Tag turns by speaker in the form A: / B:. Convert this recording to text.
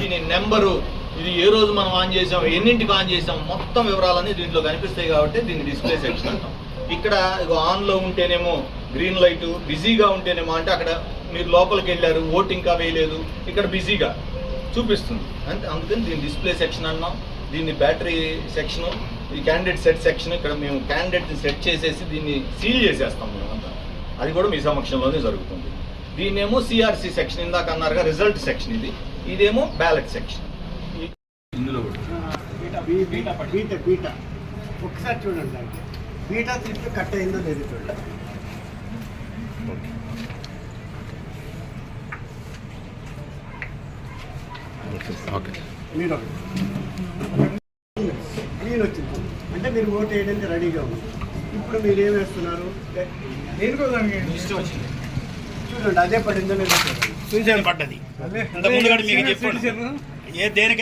A: దీని నెంబరు ఇది ఏ రోజు మనం ఆన్ చేసాం ఎన్నింటికి ఆన్ చేసాం మొత్తం వివరాలన్నీ దీంట్లో కనిపిస్తాయి కాబట్టి దీన్ని డిస్ప్లే సెక్షన్ అంటాం. ఇక్కడ ఇగో ఆన్లో ఉంటేనేమో గ్రీన్ లైట్ బిజీగా ఉంటేనేమో అంటే అక్కడ మీరు లోపలికి వెళ్ళారు ఓట్ ఇంకా వేయలేదు ఇక్కడ బిజీగా చూపిస్తుంది. అంటే అందుకని దీన్ని డిస్ప్లే సెక్షన్ అన్నాం. దీన్ని బ్యాటరీ సెక్షన్ ఈ క్యాండిడేట్ సెట్ సెక్షన్ ఇక్కడ మేము క్యాండిడేట్ని సెట్ చేసేసి దీన్ని సీల్ చేసేస్తాం మేమంతా అది కూడా మీ సమక్షంలోనే జరుగుతుంది. దీన్నేమో సిఆర్సి సెక్షన్ ఇందాక అన్నారుగా రిజల్ట్ సెక్షన్ ఇది. ఇదేమో బ్యాలెట్ సెక్షన్ ఇందులో
B: బీటా బీటా బీటా ఒకసారి చూడండి దానికి బీటా స్లిప్ కట్ అయిందో లేదు చూడండి
C: ఓకే
B: మీరు వచ్చింది అంటే మీరు ఓట్ వేయడానికి రెడీగా ఉంది ఇప్పుడు మీరు ఏం వేస్తున్నారు
A: ఇష్టం వచ్చింది.
B: చూడండి అదే పడిందో
D: చూశాను పడ్డది. ఇంతకుముందు కూడా మీకు చెప్పాను. ఏ దేనికి